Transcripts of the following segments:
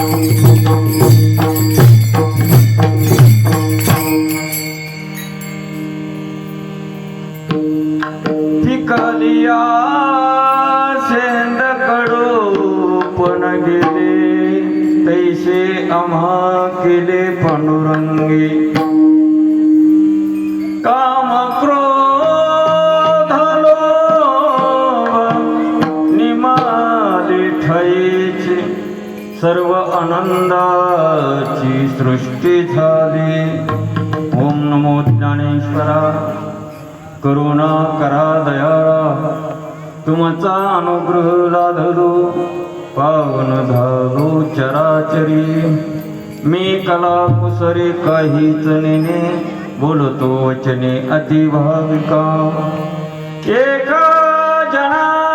Música सृष्टी झाली। ओम नमो ज्ञानेश्वरा करुणा करा दयाळा। तुमचा अनुग्रह लाधलो पावन झालो चराचरी। मी कला कुसरी काहीच नेने बोलतो वचने अतिभाविका एक जना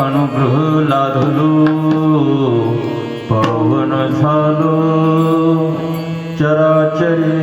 अनुग्रह लाधलो पवन झालो चराचरी।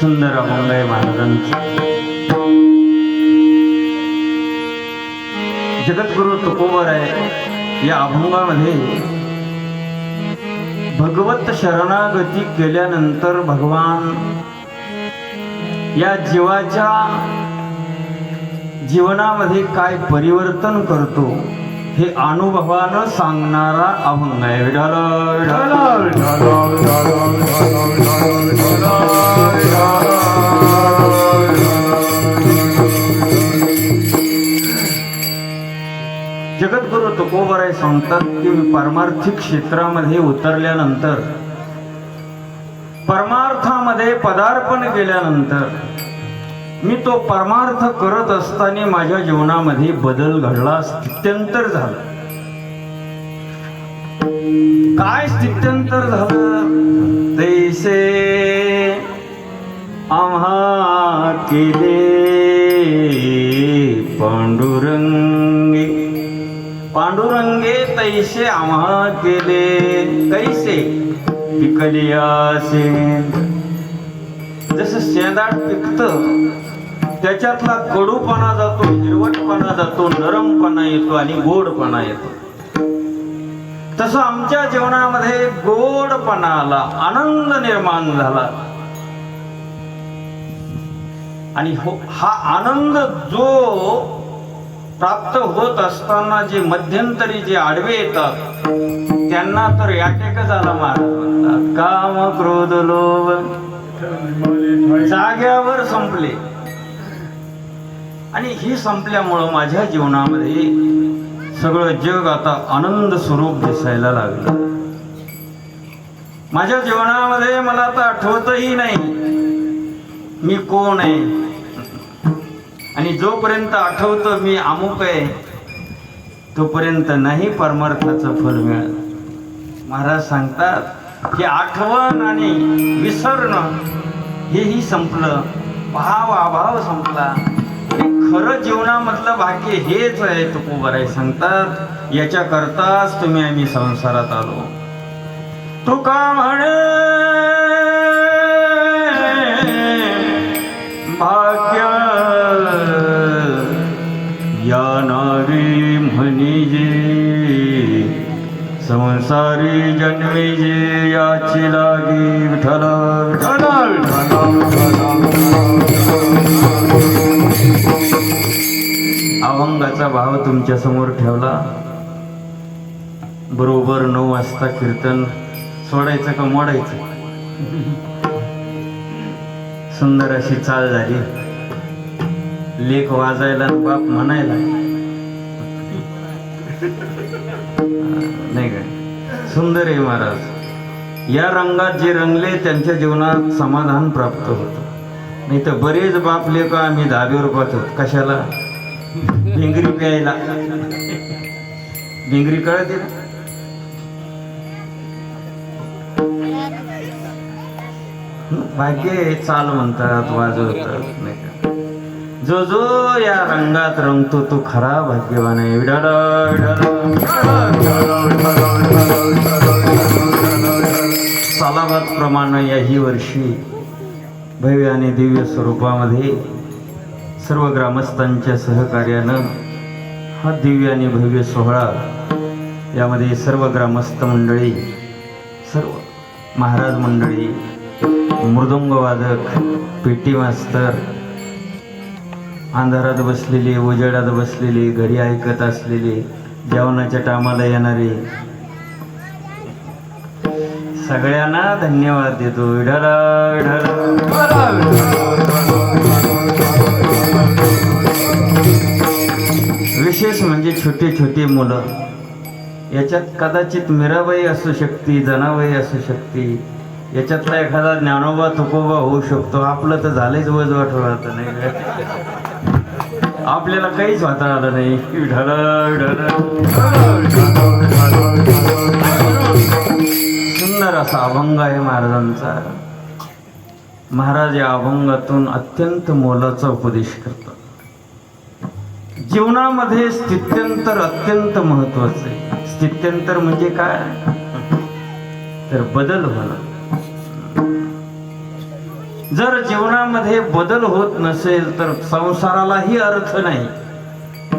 सुंदर अभंगय महाराजांचा जगद्गुरु तुकोबर आहे या अभंगामध्ये भगवत शरणागती केल्यानंतर भगवान या जीवाच्या जीवनामध्ये काय परिवर्तन करतो हे अनुभवानं सांगणारा अभंग आहे. विठाल विठाल जगद्गुरु तुकोबराय सांगतात की मी पारमार्थिक क्षेत्रामध्ये उतरल्यानंतर परमार्थामध्ये पदार्पण केल्यानंतर मी तो परमार्थ करत असताना माझ्या जीवनामध्ये बदल घडला स्थित्यंतर झालं. काय स्थित्यंतर झालं? तैसे आम्हा केले पांडुरंगे. पांडुरंगे तैसे आम्हा केले कैसे? पिकलियासे जसं शेंदाड पिकतं त्याच्यातला कडूपणा जातो हिरवटपणा जातो नरमपणा येतो आणि गोडपणा येतो. तसं आमच्या जीवनामध्ये गोडपणा आला आनंद निर्माण झाला. आणि हो हा आनंद जो प्राप्त होत असताना जे मध्यंतरी जे आडवे येतात त्यांना तर याटेक झाला महाराज म्हणतात. काम क्रोध लोभ. जाग्यावर संपले. आणि ही संपल्यामुळं माझ्या जीवनामध्ये सगळं जग आता आनंद स्वरूप दिसायला लागलं. माझ्या जीवनामध्ये मला आता आठवतही नाही मी कोण आहे. आणि जोपर्यंत आठवतं मी अमुक आहे तोपर्यंत नाही परमार्थाचं फल मिळत महाराज सांगतात की आठवण आणि विसरणं हेही संपलं भाव अभाव संपला. खरं जीवनामधलं भाग्य हेच आहे तुकोबराय सांगतात. याच्या करताच तुम्ही आम्ही संसारात आलो. तुका म्हणे भाग्य या नावी म्हणजे संसारी जन्मी तुमच्यासमोर ठेवला. बरोबर नऊ वाजता कीर्तन सोडायचं का मोडायचं? सुंदर अशी चाल झाली. लेख वाजायला बाप म्हणायला. नाही काय? सुंदर आहे महाराज. या रंगात जे रंगले त्यांच्या जीवनात समाधान प्राप्त होतं. नाही तर बरेच बाप लेख आम्ही दहावीवर पाहतो. कशाला? भिंगरी प्यायला. भिंगरी कळते ना? भाग्य चाल म्हणतात वाजवतात नाही का? जो जो या रंगात रंगतो तो खरा भाग्यवान आहे. सालाबाद प्रमाण याही वर्षी भव्य आणि दिव्य स्वरूपामध्ये सर्व ग्रामस्थांच्या सहकार्यानं हा दिव्य आणि भव्य सोहळा यामध्ये सर्व ग्रामस्थ मंडळी सर्व महाराज मंडळी मृदुंगवादक पेटी मास्तर अंधारात बसलेले उजेडात बसलेले घरी ऐकत असलेले जेवणाच्या टामाला येणारे सगळ्यांना धन्यवाद देतो. विढाला विशेष म्हणजे छोटे छोटे मुलं. याच्यात कदाचित मीराबाई असू शकते जनाबाई असू शकते. याच्यातला एखादा ज्ञानोबा तुकोबा होऊ शकतो. आपलं तर झालंच वज वाटवत नाही. आपल्याला काहीच वाता आलं नाही सुंदर असा अभंग आहे महाराजांचा. महाराज या अभंगातून अत्यंत मोलाचा उपदेश करतात. जीवनामध्ये स्थित्यंतर अत्यंत महत्वाचं आहे. स्थित्यंतर म्हणजे काय? तर बदल होणं. जर जीवनामध्ये बदल होत नसेल तर संसारालाही अर्थ नाही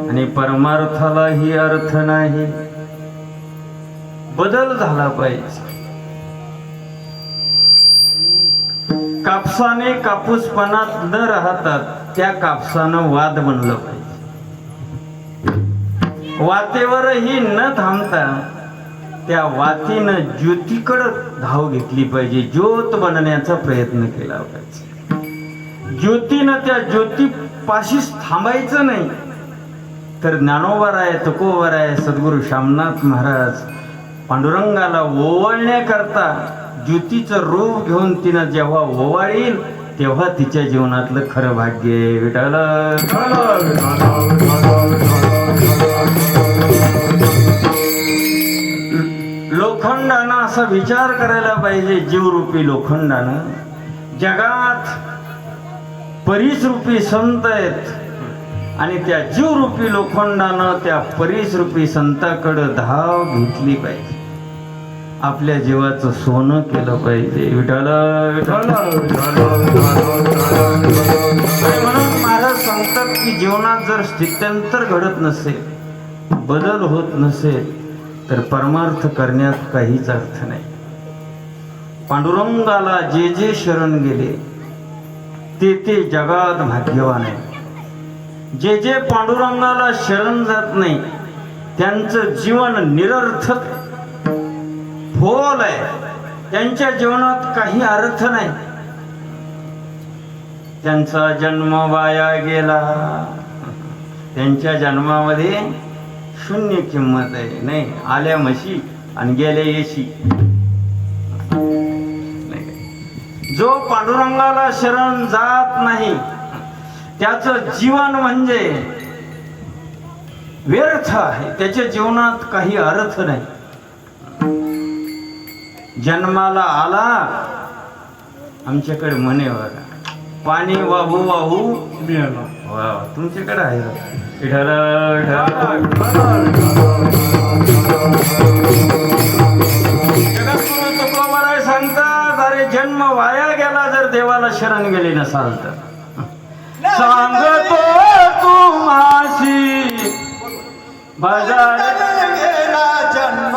आणि परमार्थालाही अर्थ नाही. बदल झाला पाहिजे. कापसाने कापूसपणात न राहतात त्या कापसानं वाद बनलं पाहिजे. वातेवरही न थांबता त्या वातीनं ज्योतीकडं धाव घेतली पाहिजे. ज्योत बनण्याचा प्रयत्न केला पाहिजे. ज्योतीनं त्या ज्योतीपाशीच थांबायचं नाही. तर ज्ञानोबर आहे तुकोबर आहे सद्गुरू श्यामनाथ महाराज पांडुरंगाला ओवाळण्याकरता ज्योतीचं रूप घेऊन तिनं जेव्हा ओवाळील तेव्हा तिच्या जीवनातलं खरं भाग्य आहे विचार करायला पाहिजे जीवरूपी लोखंडानं. जगात परीसरूपी संत आहेत. आणि त्या जीवरूपी लोखंडानं त्या परीसरूपी संताकडं धाव घेतली पाहिजे. आपल्या जीवाचं सोनं केलं पाहिजे. विठाला म्हणून महाराज सांगतात की जीवनात जर स्थित्यंतर घडत नसेल बदल होत नसेल तर परमार्थ करण्यात काहीच अर्थ नाही. पांडुरंगाला जे जे शरण गेले ते ते जगात भाग्यवान आहे जे जे पांडुरंगाला शरण जात नाही त्यांचं जीवन निरर्थक फोल आहे. त्यांच्या जीवनात काही अर्थ नाही. त्यांचा जन्म वाया गेला. त्यांच्या जन्मामध्ये शून्य किंमत आहे. नाही आल्या म्हशी आणि गेल्या येशी. जो पांडुरंगाला शरण जात नाही त्याचं जीवन म्हणजे व्यर्थ आहे. त्याच्या जीवनात काही अर्थ नाही. जन्माला आला आमच्याकडे म्हणे बघा पाणी वाहू वाहू मिळाला. वा तुमच्याकडे आहे तुकोबाराय सांगतात अरे जन्म वाया गेला जर देवाला शरण गेली नसाल तर. सांगतो तुम्हाशी बाजार गेला जन्म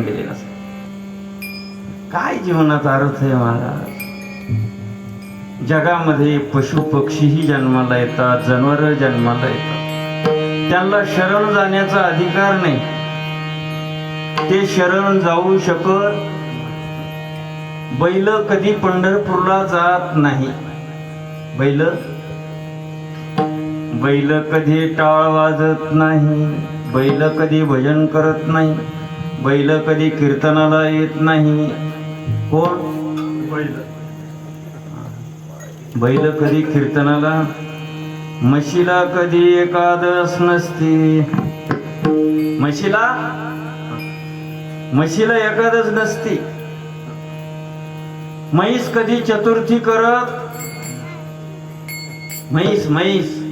देवाला गेले काय जीवनाचा अर्थ आहे महाराज? जगामध्ये पशु पक्षीही जन्माला येतात जनावर जन्माला येतात. त्यांना शरण जाण्याचा अधिकार नाही. ते शरण जाऊ शकत बैल कधी पंढरपूरला जात नाही. बैल? बैल कधी टाळ वाजत नाही. बैल कधी भजन करत नाही. बैल कधी कीर्तनाला येत नाही. कोण? बैल. बैल कधी कीर्तनाला? म्हशीला कधी एकादश नसते. म्हशीला? म्हशीला एकादश नसते. म्हैस कधी चतुर्थी करत? म्हैस म्हैस.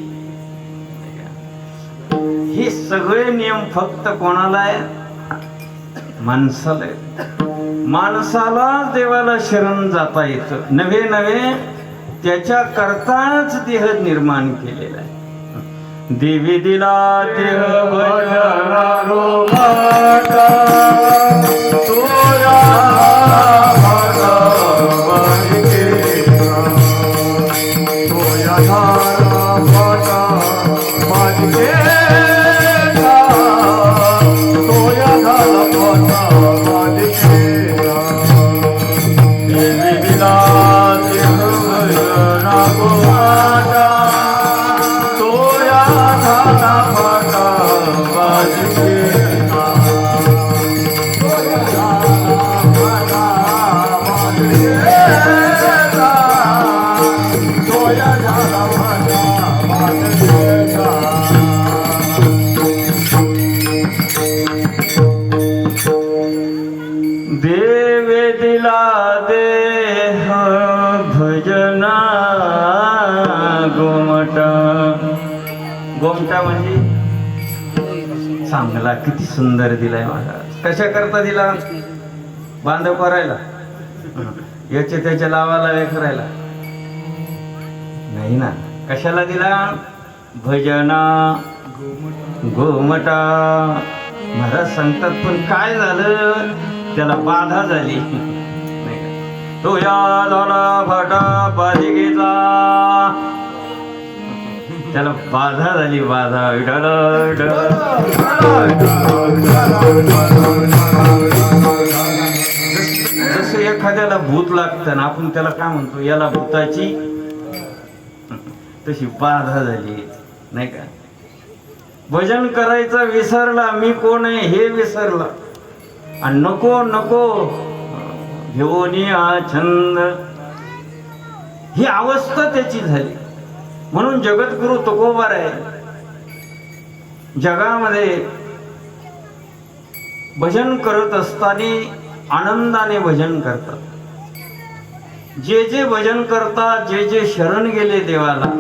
हे सगळे नियम फक्त कोणाला आहे माणसाला माणसालाच देवाला शरण जाता येतं. नव्हे नव्हे त्याच्या करताच देह निर्माण केलेला आहे. देवी दिला देह भजनारो माता, किती सुंदर दिलाय महाराज कशा करता दिला? बांधव करायला. याचे त्याच्या लावाला वे करायला. नाही ना. कशाला दिला? भजना गोमटा. महाराज सांगतात पण काय झालं? त्याला बाधा झाली. नाही तो या झाला फाटा बालिकेचा त्याला बाधा झाली बाधा. विठाल जसं एखाद्याला भूत लागतं ना आपण त्याला काय म्हणतो याला भूताची तशी बाधा झाली नाही का? भजन करायचं विसरला मी कोण आहे हे विसरला. आणि नको नको. घेऊन हा छंद. ही अवस्था त्याची झाली. म्हणून जगद्गुरु तुकोबार आहे. जगामध्ये भजन करत असताना आनंदाने भजन करतात. जे जे भजन करतात जे जे शरण गेले देवाला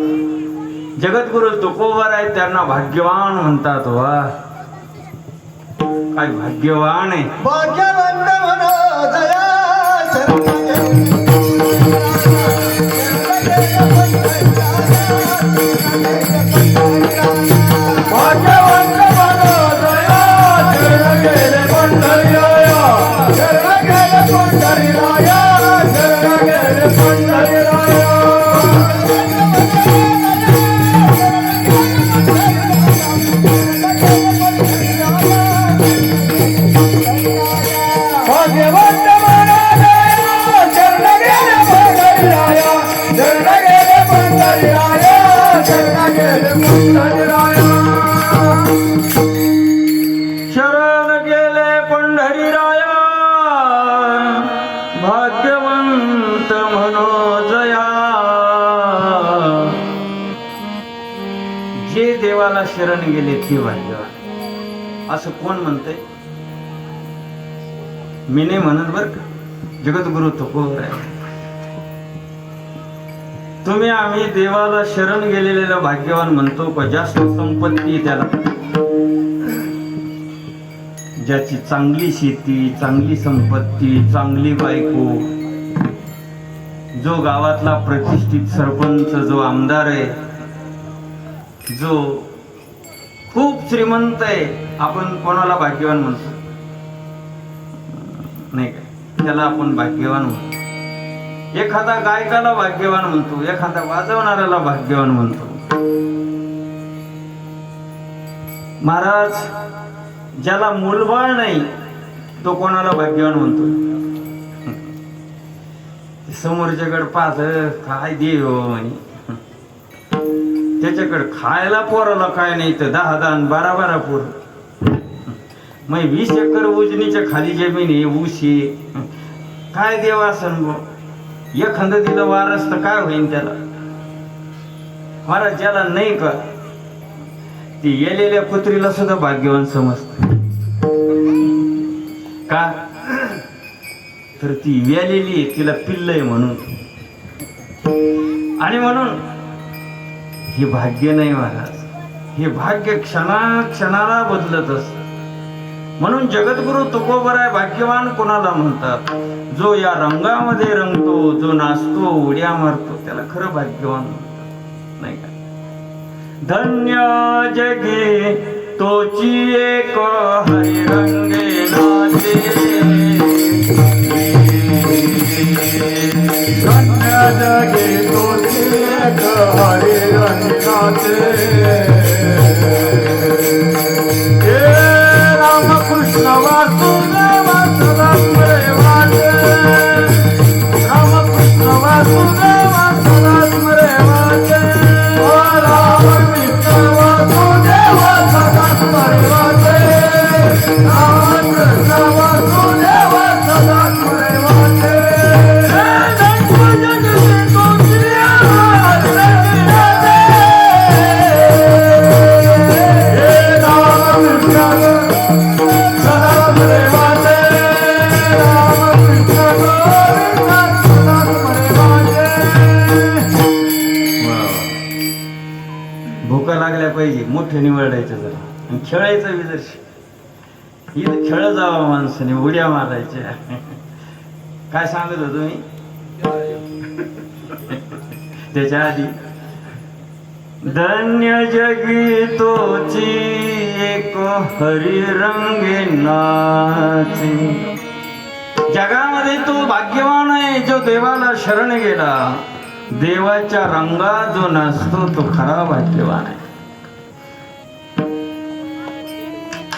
जगद्गुरु तुकोबार आहे त्यांना भाग्यवान म्हणतात वा काय भाग्यवान आहे. देवाला शरण गेले ते भाग्यवान असं कोण म्हणतंय? मी नाही म्हणत बर का? जगद्गुरु तुकोबर आहे तुम्ही आम्ही देवाला शरण गेलेल्या भाग्यवान म्हणतो का जास्त संपत्ती त्याला. ज्याची चांगली शेती चांगली संपत्ती चांगली बायको जो गावातला प्रतिष्ठित सरपंच जो आमदार आहे जो खूप श्रीमंत आहे. आपण कोणाला भाग्यवान म्हणतो? नाही का? त्याला आपण भाग्यवान म्हणतो. एखादा गायकाला भाग्यवान म्हणतो एखादा वाजवणाऱ्याला भाग्यवान म्हणतो. महाराज ज्याला मूलबाळ नाही तो कोणाला भाग्यवान म्हणतो? समोरच्याकडे पाहत काय देव हो म्हणे. त्याच्याकडे खायला पोराला काय नाही तर दहा दहा बारा बारा पोर. मग वीस एकर उजनीच्या खाली जमीन आहे ऊशी. काय देवा असन गो? एखाद दिलं वारस तर काय होईन त्याला? महाराज ज्याला नाही का ती येलेल्या कुत्रीला सुद्धा भाग्यवान समजत. का? तर ती व्यालेली आहे तिला पिल्लय म्हणून. आणि म्हणून हे भाग्य नाही महाराज. हे भाग्य क्षणाक्षणाला बदलत असत. म्हणून जगद्गुरु तुकोबराय आहे भाग्यवान कोणाला म्हणतात? जो या रंगामध्ये रंगतो जो नाचतो उड्या मारतो त्याला खरं भाग्यवान म्हणतात. नाही का? धन्य जगे तोची एक हरिरंगे धन्य जगे हरी रंगाचे. त्याच्या आधी धन्य जगी तोची एक हरिरंगे नाची जगामध्ये तो भाग्यवान आहे जो देवाला शरण गेला. देवाच्या रंगात जो नसतो तो खरा भाग्यवान आहे.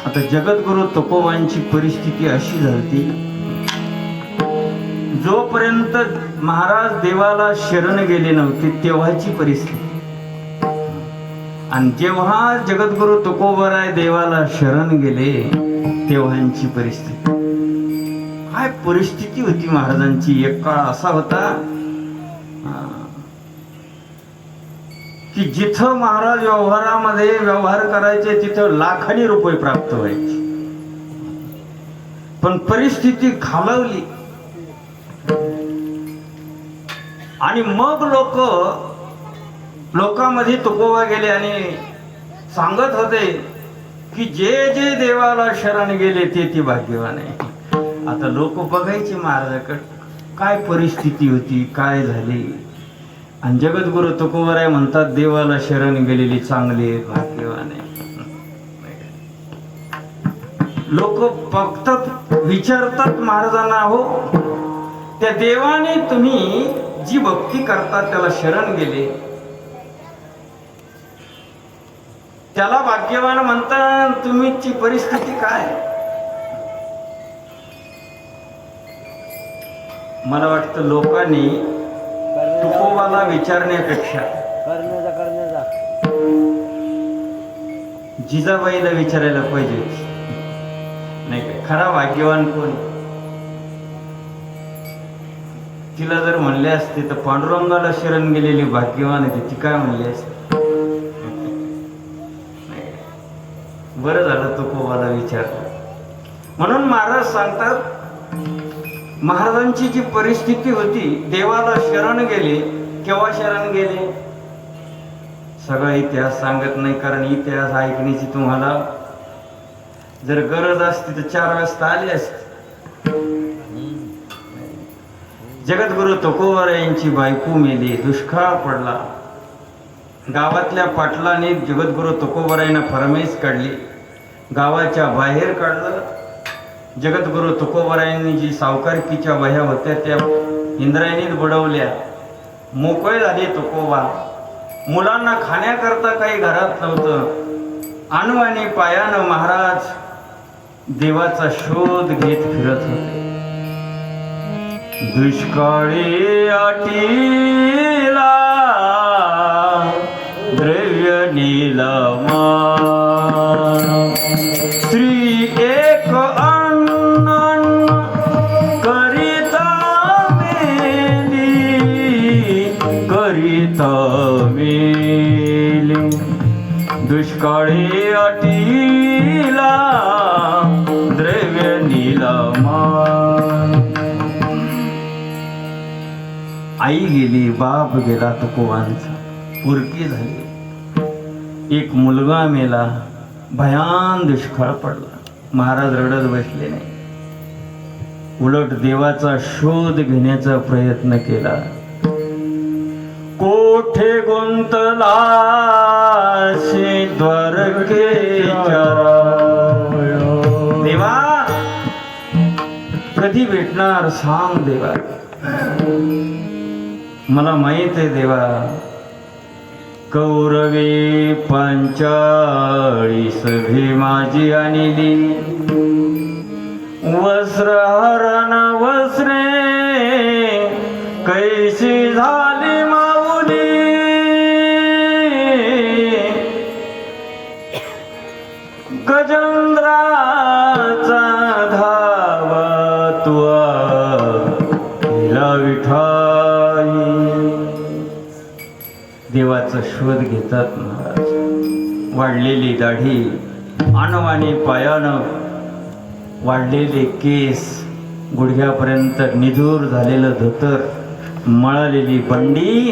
आता जगद्गुरु तपोवांची परिस्थिती अशी झाली जोपर्यंत महाराज देवाला शरण गेले नव्हते तेव्हाची परिस्थिती. आणि जेव्हा जगद्गुरु तुकोबराय देवाला शरण गेले तेव्हाची परिस्थिती. काय परिस्थिती होती महाराजांची? एक काळ असा होता की जिथं महाराज व्यवहारामध्ये व्यवहार करायचे तिथं लाखानी रुपये प्राप्त व्हायचे. पण परिस्थिती खालवली. आणि मग लोक लोकांमध्ये तुकोबा गेले आणि सांगत होते की जे जे देवाला शरण गेले ते ती भाग्यवान आहे. आता लोक बघायचे महाराजाकडे काय परिस्थिती होती? काय झाली? आणि जगद्गुरु तुकोबराय म्हणतात देवाला शरण गेलेली चांगली आहे, भाग्यवान आहे. लोक बघतात विचारतात महाराजांना हो त्या देवाने तुम्ही जी भक्ती करतात त्याला शरण गेले. त्याला भाग्यवान म्हणता तुम्हीची परिस्थिती काय? मला वाटतं लोकांनी तुकोबाला विचारण्यापेक्षा जिजाबाईला विचारायला पाहिजे नाही का? खरा भाग्यवान कोण? तिला जर म्हणले असते तर पांडुरंगाला शरण गेलेली भाग्यवान आहे ती काय म्हणली असते? बरं झालं तुकोबाला विचार म्हणून महाराज सांगतात महाराजांची जी परिस्थिती होती देवाला शरण गेले केव्हा शरण गेले? सगळा इतिहास सांगत नाही कारण इतिहास ऐकण्याची तुम्हाला जर गरज असती तर चार वाजता आली असती. जगद्गुरु तुकोबर यांची बायको मेली. दुष्काळ पडला. गावातल्या पाटलाने जगद्गुरु तुकोबारायांना फरमाईश काढली. गावाच्या बाहेर काढलं. जगद्गुरु तुकोबारायांनी जी सावकारकीच्या वह्या होत्या त्या इंद्रायणीत बुडवल्या. मोकळे झाले तुकोबा मुलांना खाण्याकरता काही घरात नव्हतं. आणवानी पायानं महाराज देवाचा शोध घेत फिरत होते. दुष्काळी अटीला द्रव्य नीलमा श्री एक अन्न करिता मेली करिता मेली. दुष्काळी अटीला आई गेली बाप गेला तुकोबांचा पुरकी झाली. एक मुलगा मेला. भयान दुष्काळ पडला. महाराज रडत बसले नाही. उलट देवाचा शोध घेण्याचा प्रयत्न केला. कोठे गुंतला द्वारके देवा कधी भेटणार सांग देवा मला माहीत आहे देवा. कौरवे पंचाळीस भीमाजी आणली. वस्त्र हरण वस्त्रे कैसी झाली माऊली. गजंद्राचा शोध घेतात. महाराज वाढलेली दाढी आणवाने पायानं वाढलेले केस गुडघ्यापर्यंत निधूर झालेलं धोतर मळालेली बंडी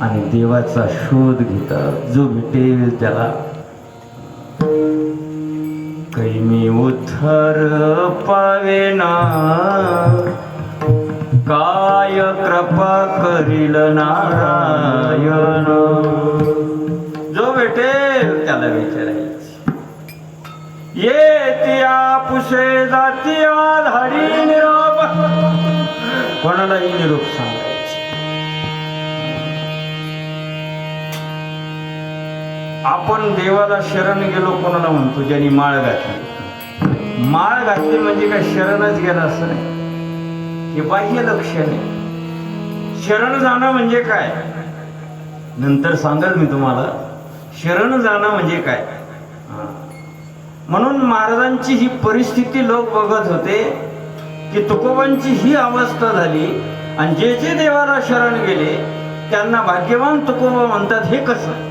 आणि देवाचा शोध घेतात. जो भेटेल त्याला. कैमी उथर पावेना. काय कृपा करील नारायण? जो भेटेल त्याला विचारायची. ये तिया पुसे जातिया धाडी निरोप. कोणालाही निरोप सांगायची? आपण देवाला शरण गेलो कोणाला म्हणतो? ज्यांनी माळ घातली. माळ घातली म्हणजे काय शरणच गेलं असं नाही. हे बाह्य लक्षण. आहे शरण जाणं म्हणजे काय? नंतर सांगाल मी तुम्हाला. शरण जाणं म्हणजे काय. म्हणून महाराजांची ही परिस्थिती लोक बघत होते की तुकोबांची ही अवस्था झाली आणि जे जे देवाला शरण गेले त्यांना भाग्यवान तुकोबा म्हणतात हे कसं?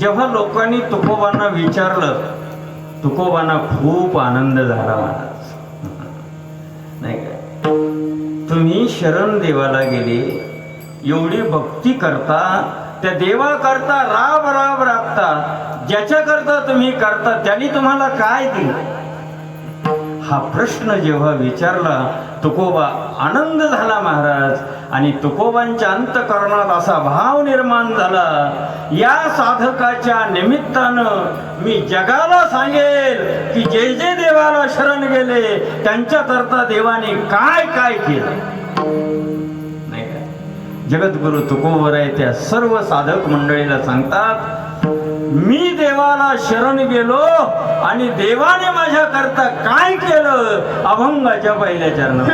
जेव्हा लोकांनी तुकोबांना विचारलं तुकोबांना खूप आनंद झाला महाराज. नाही काय तुम्ही शरण देवाला गेले एवढी भक्ती करता त्या देवा करता राब राब राबता ज्याच्या करता तुम्ही करता त्यांनी तुम्हाला काय दिलं? हा प्रश्न जेव्हा विचारला तुकोबा आनंद झाला महाराज. आणि तुकोबांच्या अंतकरणात असा भाव निर्माण झाला. या साधकाच्या निमित्तानं मी जगाला सांगेल की जे जे देवाला शरण गेले त्यांच्या करता देवाने काय काय केलं? नाही का? जगद्गुरु तुकोबराय त्या सर्व साधक मंडळीला सांगतात मी देवाला शरण गेलो आणि देवाने माझ्या करता काय केलं? अभंगाच्या पहिल्या चरणात.